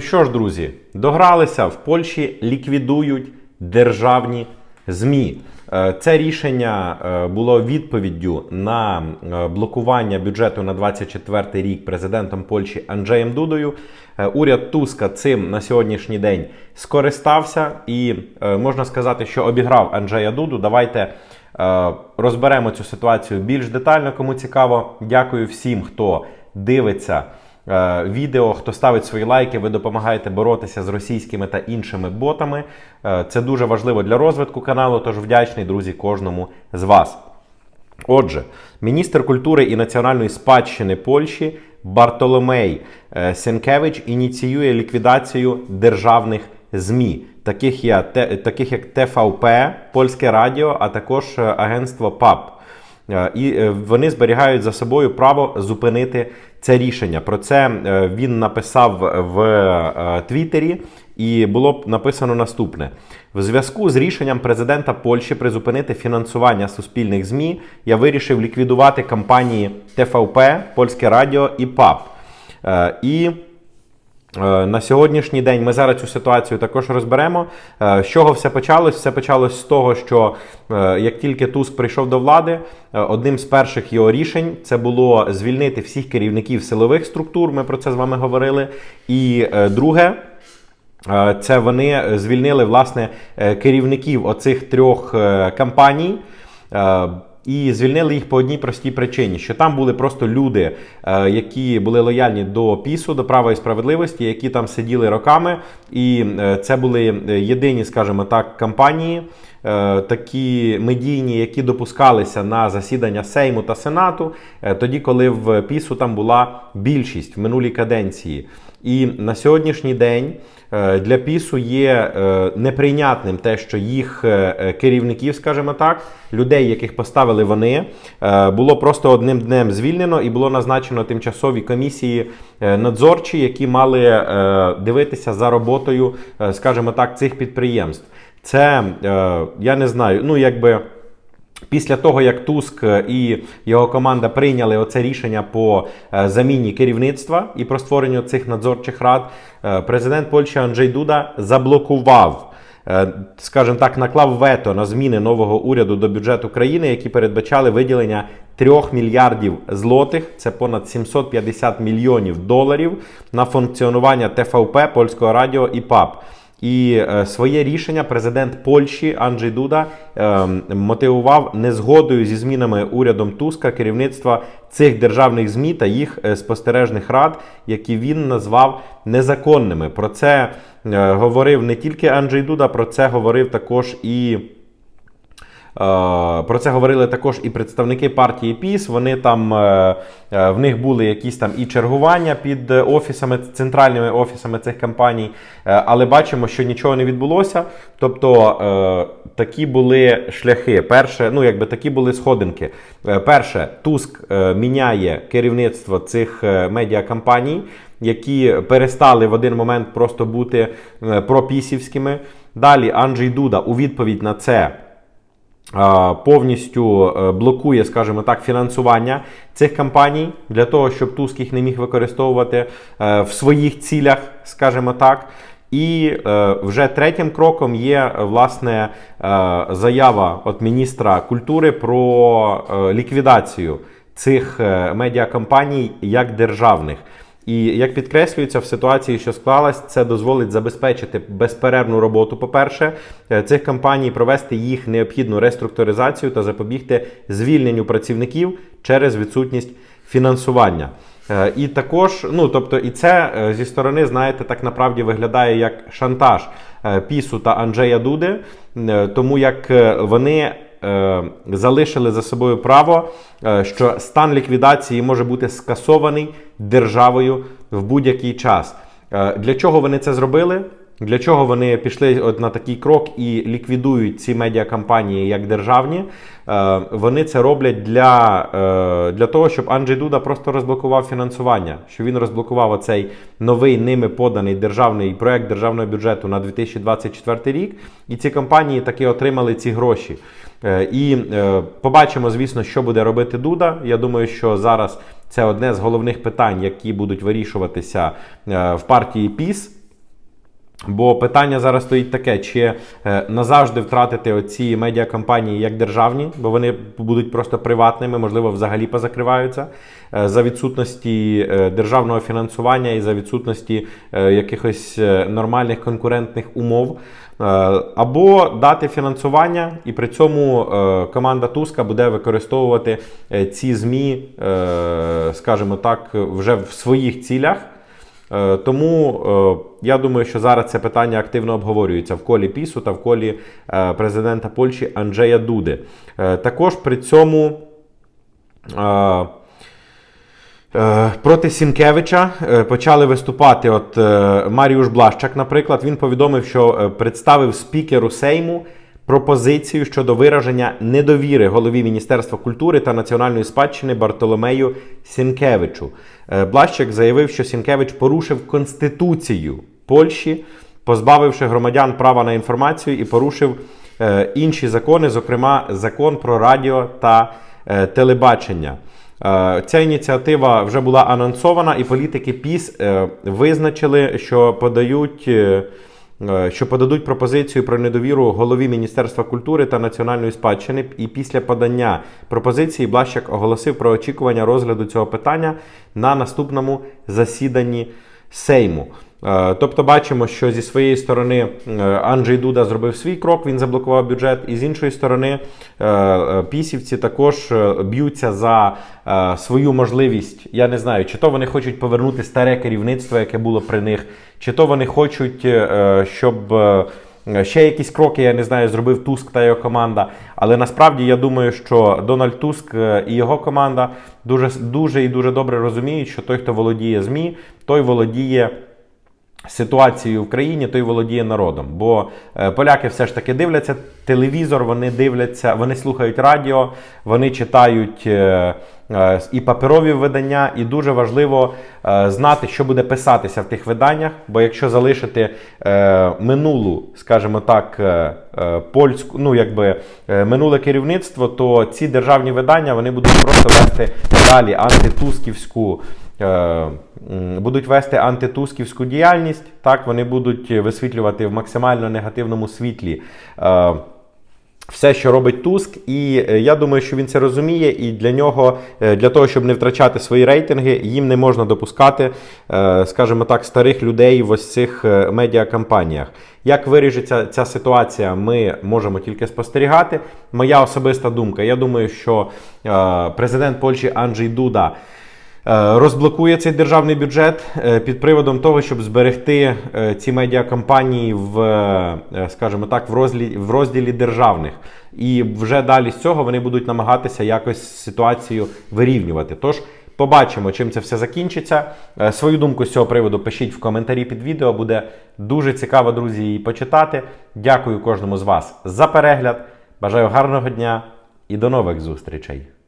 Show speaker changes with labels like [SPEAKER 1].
[SPEAKER 1] Що ж, друзі, догралися в Польщі, ліквідують державні ЗМІ. Е, Це рішення е, було відповіддю на е, блокування бюджету на 24 рік президентом Польщі Анджеєм Дудою. Уряд Туска цим на сьогоднішній день скористався і можна сказати, що обіграв Анджея Дуду. Давайте розберемо цю ситуацію більш детально. Кому цікаво, дякую всім, хто дивиться е, відео, хто ставить свої лайки, ви допомагаєте боротися з російськими та іншими ботами. Е, Це дуже важливо для розвитку каналу, тож вдячний, друзі, кожному з вас. Отже, міністр культури і національної спадщини Польщі Бартоломей е, Сенкевич ініціює ліквідацію державних ЗМІ, таких, як ТВП, Польське Радіо, а також агентство ПАП. Е, І е, вони зберігають за собою право зупинити це рішення. Про це е, він написав в Твіттері, і було написано наступне: в зв'язку з рішенням президента Польщі призупинити фінансування суспільних ЗМІ, я вирішив ліквідувати компанії ТВП, Польське Радіо і ПАП. І На сьогоднішній день ми зараз цю ситуацію також розберемо. Е, З чого все почалось? Все почалось з того, що е, як тільки Туск прийшов до влади, е, одним з перших його рішень це було звільнити всіх керівників силових структур. Ми про це з вами говорили. І е, друге. Е, Це вони звільнили власне е, керівників оцих трьох е, компаній. І звільнили їх по одній простій причині, що там були просто люди, е, які були лояльні до пісу, до права і справедливості, які там сиділи роками, і е, це були е, єдині, скажімо так, компанії, е, такі медійні, які допускалися на засідання Сейму та Сенату, е, тоді, коли в пісу там була більшість в минулій каденції. І на сьогоднішній день е, для пісу є е, неприйнятним те, що їх е, е, керівників, скажімо так, людей, яких поставили вони, е, було просто одним днем звільнено і було назначено тимчасові комісії е, надзорчі, які мали е, дивитися за роботою, е, скажімо так, цих підприємств. Це е, я не знаю, ну якби. Після того, як Туск і його команда прийняли оце рішення по е, заміні керівництва і про створення цих надзорчих рад, е, президент Польщі Анджей Дуда заблокував, е, скажімо так, наклав вето на зміни нового уряду до бюджету країни, які передбачали виділення 3 мільярдів злотих, це понад 750 мільйонів доларів на функціонування ТВП, Польського радіо і ПАП. І е, своє рішення президент Польщі Анджей Дуда е, мотивував незгодою зі змінами урядом Туска керівництва цих державних змі та їх е, спостережних рад, які він назвав незаконними. Про це е, говорив не тільки Анджей Дуда, про це говорив також і. Е, Про це говорили також і представники партії ПІС. Вони там е, е, в них були якісь там і чергування під офісами, центральними офісами цих компаній, але бачимо, що нічого не відбулося. Тобто такі були шляхи. Перше, ну якби такі були сходинки. Перше, Туск міняє керівництво цих медіакомпаній, які перестали в один момент просто бути пропісівськими. Далі Анджей Дуда у відповідь на це. Повністю е, блокує, скажімо так, фінансування цих компаній для того, щоб Туск їх не міг використовувати е, в своїх цілях, скажімо так. І е, вже третім кроком є власне заява від міністра культури про ліквідацію цих медіакомпаній як державних. І як підкреслюється в ситуації, що склалась, це дозволить забезпечити безперервну роботу. По-перше, е, цих компаній провести їх необхідну реструктуризацію та запобігти звільненню працівників через відсутність фінансування. Е, І також, ну тобто, і це е, зі сторони, знаєте, так направді виглядає як шантаж Пісу та Анджея Дуди, тому як вони е, залишили за собою право, е, що стан ліквідації може бути скасований державою в будь-який час. Е, Для чого вони це зробили? Для чого вони пішли от на такий крок і ліквідують ці медіакомпанії як державні? Е, Вони це роблять для, е, для того, щоб Анджей Дуда просто розблокував фінансування, що він розблокував оцей новий ними поданий державний проект державного бюджету на 2024 рік, і ці компанії таки отримали ці гроші. Е, І е, побачимо, звісно, що буде робити Дуда. Я думаю, що зараз це одне з головних питань, які будуть вирішуватися е, в партії ПІС. Бо питання зараз стоїть таке: чи е, назавжди втратити оці медіакомпанії як державні, бо вони будуть просто приватними, можливо, взагалі позакриваються е, за відсутності е, державного фінансування і за відсутності якихось нормальних конкурентних умов. Або дати фінансування, і при цьому команда Туска буде використовувати ці ЗМІ, скажімо так, вже в своїх цілях. Е, Тому е, я думаю, що зараз це питання активно обговорюється в колі Пісу та в колі е, президента Польщі Анджея Дуди. Також при цьому. Проти Сінкевича почали виступати. От Маріуш Блащак, наприклад, він повідомив, що представив спікеру Сейму пропозицію щодо вираження недовіри голові Міністерства культури та національної спадщини Бартоломею Сінкевичу. Е, Блащак заявив, що Сінкевич порушив конституцію Польщі, позбавивши громадян права на інформацію і порушив е, інші закони, зокрема закон про радіо та е, телебачення. Ця ініціатива вже була анонсована, і політики ПІС визначили, що подають. Е, Що подадуть пропозицію про недовіру голові Міністерства культури та національної спадщини, і після подання пропозиції Блащак оголосив про очікування розгляду цього питання на наступному засіданні Сейму. Е, Тобто бачимо, що зі своєї сторони е, Анджей Дуда зробив свій крок, він заблокував бюджет, і з іншої сторони е, пісівці також б'ються за свою можливість. Я не знаю, чи то вони хочуть повернути старе керівництво, яке було при них, чи то вони хочуть, щоб. Ще якісь кроки, я не знаю, зробив Туск та його команда. Але насправді я думаю, що Дональд Туск і його команда дуже, дуже і дуже добре розуміють, що той, хто володіє ЗМІ, той володіє ситуацією в країні, той володіє народом. Бо е, поляки все ж таки дивляться телевізор, вони дивляться, вони слухають радіо, вони читають. е, е, І паперові видання, і дуже важливо знати, що буде писатися в тих виданнях. Бо якщо залишити минулу, скажімо так, польську, ну якби минуле керівництво, то ці державні видання вони будуть просто вести далі антитусківську будуть вести антитусківську діяльність. Так, вони будуть висвітлювати в максимально негативному світлі. е, все, що робить Туск, і е, я думаю, що він це розуміє, і для нього, е, для того, щоб не втрачати свої рейтинги, їм не можна допускати, е, скажімо так, старих людей в ось цих е, медіакампаніях. Як вирішиться ця ситуація, ми можемо тільки спостерігати. Моя особиста думка. Я думаю, що е, президент Польщі Анджей Дуда. Е, Розблокує цей державний бюджет е, під приводом того, щоб зберегти е, ці медіакомпанії в, скажімо так, в розділі, в розділі державних. І вже далі з цього вони будуть намагатися якось ситуацію вирівнювати. Тож побачимо, чим це все закінчиться. Свою думку з цього приводу пишіть в коментарі під відео. Буде дуже цікаво, друзі, її почитати. Дякую кожному з вас за перегляд. Бажаю гарного дня і до нових зустрічей!